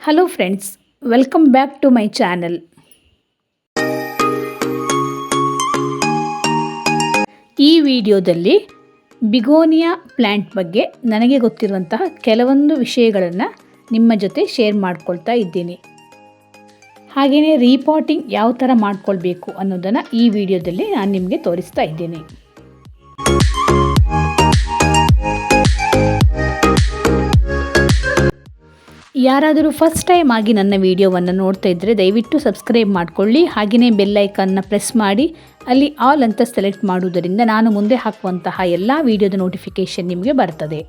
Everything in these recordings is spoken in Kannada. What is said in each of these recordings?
Hello friends welcome back to my channel ಈ ವಿಡಿಯೋದಲ್ಲಿ ಬಿಗೋನಿಯಾ ಪ್ಲ್ಯಾಂಟ್ ಬಗ್ಗೆ ನನಗೆ ಗೊತ್ತಿರುವಂತಹ ಕೆಲವೊಂದು ವಿಷಯಗಳನ್ನು ನಿಮ್ಮ ಜೊತೆ ಶೇರ್ ಮಾಡ್ಕೊಳ್ತಾ ಇದ್ದೀನಿ. ಹಾಗೆಯೇ ರೀಪಾಟಿಂಗ್ ಯಾವ ಥರ ಮಾಡ್ಕೊಳ್ಬೇಕು ಅನ್ನೋದನ್ನು ಈ ವಿಡಿಯೋದಲ್ಲಿ ನಾನು ನಿಮಗೆ ತೋರಿಸ್ತಾ ಇದ್ದೀನಿ. ಯಾರಾದರೂ ಫಸ್ಟ್ ಟೈಮ್ ಆಗಿ ನನ್ನ ವಿಡಿಯೋವನ್ನು ನೋಡ್ತಾ ಇದ್ದರೆ ದಯವಿಟ್ಟು ಸಬ್ಸ್ಕ್ರೈಬ್ ಮಾಡಿಕೊಳ್ಳಿ. ಹಾಗೆಯೇ ಬೆಲ್ಲೈಕನ್ನ ಪ್ರೆಸ್ ಮಾಡಿ. ಅಲ್ಲಿ ಆಲ್ ಅಂತ ಸೆಲೆಕ್ಟ್ ಮಾಡುವುದರಿಂದ ನಾನು ಮುಂದೆ ಹಾಕುವಂತಹ ಎಲ್ಲ ವಿಡಿಯೋದ ನೋಟಿಫಿಕೇಷನ್ ನಿಮಗೆ ಬರ್ತದೆ.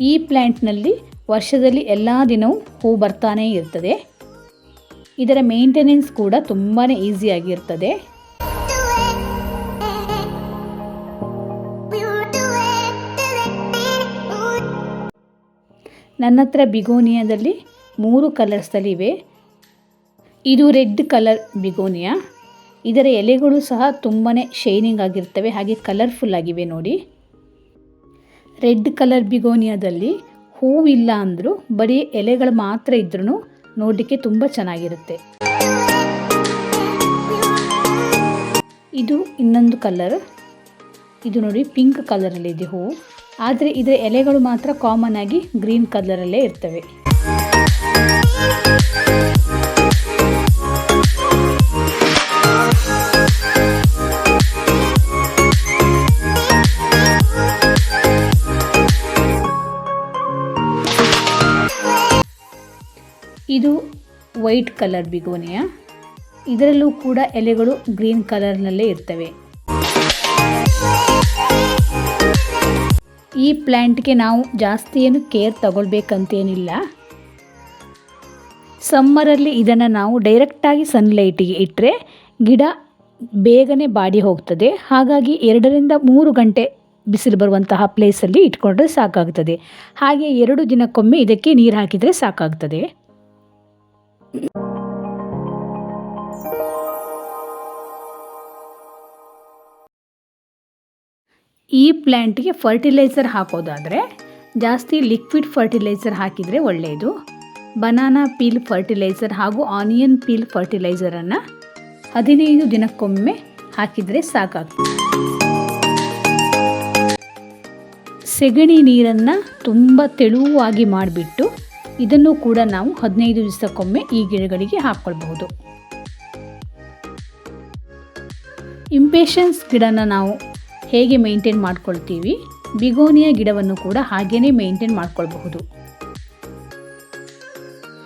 ಈ ಪ್ಲ್ಯಾಂಟ್ನಲ್ಲಿ ವರ್ಷದಲ್ಲಿ ಎಲ್ಲ ದಿನವೂ ಹೂ ಬರ್ತಾನೇ ಇರ್ತದೆ. ಇದರ ಮೇಂಟೆನೆನ್ಸ್ ಕೂಡ ತುಂಬಾ ಈಸಿಯಾಗಿರ್ತದೆ ನನ್ನ ಹತ್ರ ಬಿಗೋನಿಯಾದಲ್ಲಿ ಮೂರು ಕಲರ್ಸಲ್ಲಿವೆ. ಇದು ರೆಡ್ ಕಲರ್ ಬಿಗೋನಿಯಾ? ಇದರ ಎಲೆಗಳು ಸಹ ತುಂಬಾ ಶೈನಿಂಗ್ ಆಗಿರ್ತವೆ, ಹಾಗೆ ಕಲರ್ಫುಲ್ ಆಗಿವೆ ನೋಡಿ. ರೆಡ್ ಕಲರ್ ಬಿಗೋನಿಯಾದಲ್ಲಿ ಹೂವಿಲ್ಲ ಅಂದರೂ ಬರೀ ಎಲೆಗಳು ಮಾತ್ರ ಇದ್ರೂ ನೋಡಲಿಕ್ಕೆ ತುಂಬ ಚೆನ್ನಾಗಿರುತ್ತೆ. ಇದು ಇನ್ನೊಂದು ಕಲರ್. ಇದು ನೋಡಿ ಪಿಂಕ್ ಕಲರಲ್ಲಿದೆ ಹೂವು ಆದರೆ ಇದರ ಎಲೆಗಳು ಮಾತ್ರ ಕಾಮನ್ ಆಗಿ ಗ್ರೀನ್ ಕಲರಲ್ಲೇ ಇರ್ತವೆ. ಇದು ವೈಟ್ ಕಲರ್ ಬಿಗೋನಿಯ. ಇದರಲ್ಲೂ ಕೂಡ ಎಲೆಗಳು ಗ್ರೀನ್ ಕಲರ್ನಲ್ಲೇ ಇರ್ತವೆ. ಈ ಪ್ಲ್ಯಾಂಟ್ಗೆ ನಾವು ಜಾಸ್ತಿ ಏನು ಕೇರ್ ತಗೊಳ್ಬೇಕಂತೇನಿಲ್ಲ. ಸಮ್ಮರಲ್ಲಿ ಇದನ್ನು ನಾವು ಡೈರೆಕ್ಟಾಗಿ ಸನ್ಲೈಟಿಗೆ ಇಟ್ಟರೆ ಗಿಡ ಬೇಗನೆ ಬಾಡಿ ಹೋಗ್ತದೆ. ಹಾಗಾಗಿ ಎರಡರಿಂದ ಮೂರು ಗಂಟೆ ಬಿಸಿಲು ಬರುವಂತಹ ಪ್ಲೇಸಲ್ಲಿ ಇಟ್ಕೊಂಡ್ರೆ ಸಾಕಾಗ್ತದೆ. ಹಾಗೆ ಎರಡು ದಿನಕ್ಕೊಮ್ಮೆ ಇದಕ್ಕೆ ನೀರು ಹಾಕಿದರೆ ಸಾಕಾಗ್ತದೆ. ಈ ಪ್ಲ್ಯಾಂಟ್ಗೆ ಫರ್ಟಿಲೈಸರ್ ಹಾಕೋದಾದರೆ ಜಾಸ್ತಿ ಲಿಕ್ವಿಡ್ ಫರ್ಟಿಲೈಸರ್ ಹಾಕಿದರೆ ಒಳ್ಳೆಯದು ಬನಾನಾ ಪೀಲ್ ಫರ್ಟಿಲೈಸರ್ ಹಾಗೂ ಆನಿಯನ್ ಪೀಲ್ ಫರ್ಟಿಲೈಸರನ್ನು ಹದಿನೈದು ದಿನಕ್ಕೊಮ್ಮೆ ಹಾಕಿದರೆ ಸಾಕಾಗ್ತದೆ. ಸೆಗಣಿ ನೀರನ್ನು ತುಂಬ ತೆಳುವಾಗಿ ಮಾಡಿಬಿಟ್ಟು ಇದನ್ನು ಕೂಡ ನಾವು ಹದಿನೈದು ದಿವಸಕ್ಕೊಮ್ಮೆ ಈ ಗಿಡಗಳಿಗೆ ಹಾಕ್ಕೊಳ್ಬಹುದು. ಇಂಪೇಷನ್ಸ್ ಗಿಡನ ನಾವು ಹೇಗೆ ಮೇಂಟೈನ್ ಮಾಡ್ಕೊಳ್ತೀವಿ, ಬಿಗೋನಿಯ ಗಿಡವನ್ನು ಕೂಡ ಹಾಗೇ ಮೇಂಟೈನ್ ಮಾಡ್ಕೊಳ್ಬಹುದು.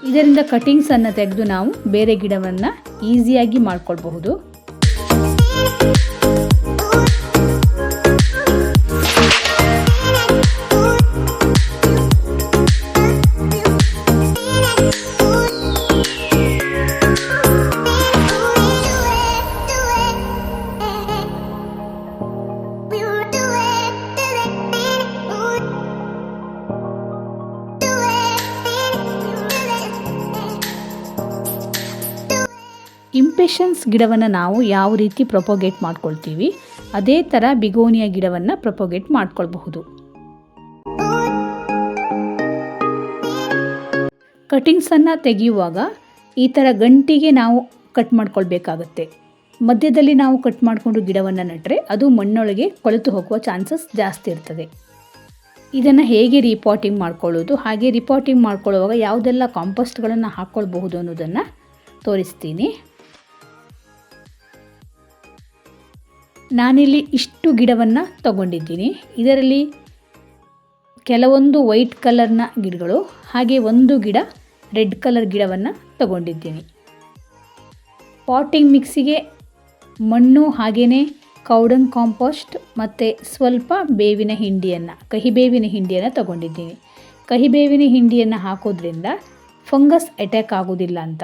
ಇದರಿಂದ ಕಟಿಂಗ್ಸನ್ನು ತೆಗೆದು ನಾವು ಬೇರೆ ಗಿಡವನ್ನು ಈಸಿಯಾಗಿ ಮಾಡ್ಕೊಳ್ಬಹುದು. ಇಂಪೇಷನ್ಸ್ ಗಿಡವನ್ನು ನಾವು ಯಾವ ರೀತಿ ಪ್ರೊಪೋಗೇಟ್ ಮಾಡ್ಕೊಳ್ತೀವಿ, ಅದೇ ಥರ ಬಿಗೋನಿಯ ಗಿಡವನ್ನು ಪ್ರೊಪೋಗೇಟ್ ಮಾಡ್ಕೊಳ್ಬಹುದು. ಕಟಿಂಗ್ಸನ್ನು ತೆಗೆಯುವಾಗ ಈ ಥರ ಗಂಟಿಗೆ ನಾವು ಕಟ್ ಮಾಡ್ಕೊಳ್ಬೇಕಾಗತ್ತೆ. ಮಧ್ಯದಲ್ಲಿ ನಾವು ಕಟ್ ಮಾಡಿಕೊಂಡು ಗಿಡವನ್ನು ನೆಟ್ಟರೆ ಅದು ಮಣ್ಣೊಳಗೆ ಕೊಳೆತು ಹೋಗುವ ಚಾನ್ಸಸ್ ಜಾಸ್ತಿ ಇರ್ತದೆ. ಇದನ್ನು ಹೇಗೆ ರಿಪಾಟಿಂಗ್ ಮಾಡ್ಕೊಳ್ಳೋದು, ಹಾಗೆ ರಿಪಾಟಿಂಗ್ ಮಾಡ್ಕೊಳ್ಳುವಾಗ ಯಾವುದೆಲ್ಲ ಕಾಂಪೋಸ್ಟ್ಗಳನ್ನು ಹಾಕ್ಕೊಳ್ಬಹುದು ಅನ್ನೋದನ್ನು ತೋರಿಸ್ತೀನಿ. ನಾನಿಲ್ಲಿ ಇಷ್ಟು ಗಿಡವನ್ನು ತಗೊಂಡಿದ್ದೀನಿ. ಇದರಲ್ಲಿ ಕೆಲವೊಂದು ವೈಟ್ ಕಲರ್ನ ಗಿಡಗಳು, ಹಾಗೆ ಒಂದು ಗಿಡ ರೆಡ್ ಕಲರ್ ಗಿಡವನ್ನು ತಗೊಂಡಿದ್ದೀನಿ. ಪಾಟಿಂಗ್ ಮಿಕ್ಸಿಗೆ ಮಣ್ಣು ಹಾಗೆಯೇ ಕೌಡನ್ ಕಾಂಪೋಸ್ಟ್ ಮತ್ತು ಸ್ವಲ್ಪ ಬೇವಿನ ಹಿಂಡಿಯನ್ನು, ಕಹಿಬೇವಿನ ಹಿಂಡಿಯನ್ನು ತಗೊಂಡಿದ್ದೀನಿ. ಕಹಿಬೇವಿನ ಹಿಂಡಿಯನ್ನು ಹಾಕೋದ್ರಿಂದ ಫಂಗಸ್ ಅಟ್ಯಾಕ್ ಆಗೋದಿಲ್ಲ ಅಂತ.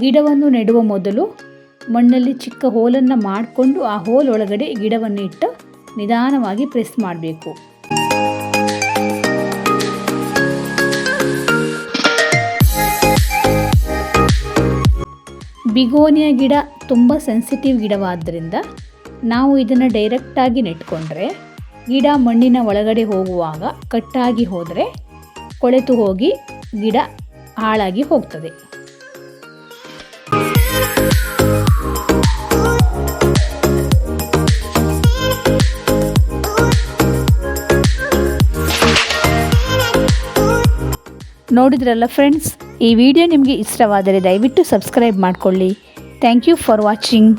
ಗಿಡವನ್ನು ನೆಡುವ ಮೊದಲು ಮಣ್ಣಲ್ಲಿ ಚಿಕ್ಕ ಹೋಲನ್ನು ಮಾಡಿಕೊಂಡು ಆ ಹೋಲ್ ಒಳಗಡೆ ಗಿಡವನ್ನು ಇಟ್ಟು ನಿಧಾನವಾಗಿ ಪ್ರೆಸ್ ಮಾಡಬೇಕು. ಬಿಗೋನಿಯ ಗಿಡ ತುಂಬ ಸೆನ್ಸಿಟಿವ್ ಗಿಡವಾದ್ದರಿಂದ ನಾವು ಇದನ್ನು ಡೈರೆಕ್ಟಾಗಿ ನೆಟ್ಕೊಂಡ್ರೆ ಗಿಡ ಮಣ್ಣಿನ ಒಳಗಡೆ ಹೋಗುವಾಗ ಕಟ್ಟಾಗಿ ಹೋದರೆ ಕೊಳೆತು ಹೋಗಿ ಗಿಡ ಹಾಳಾಗಿ ಹೋಗ್ತದೆ. ನೋಡಿದ್ರಲ್ಲ ಫ್ರೆಂಡ್ಸ್ ಈ ವಿಡಿಯೋ ನಿಮಗೆ ಇಷ್ಟವಾದರೆ ದಯವಿಟ್ಟು ಸಬ್ಸ್ಕ್ರೈಬ್ ಮಾಡಿಕೊಳ್ಳಿ. Thank you for watching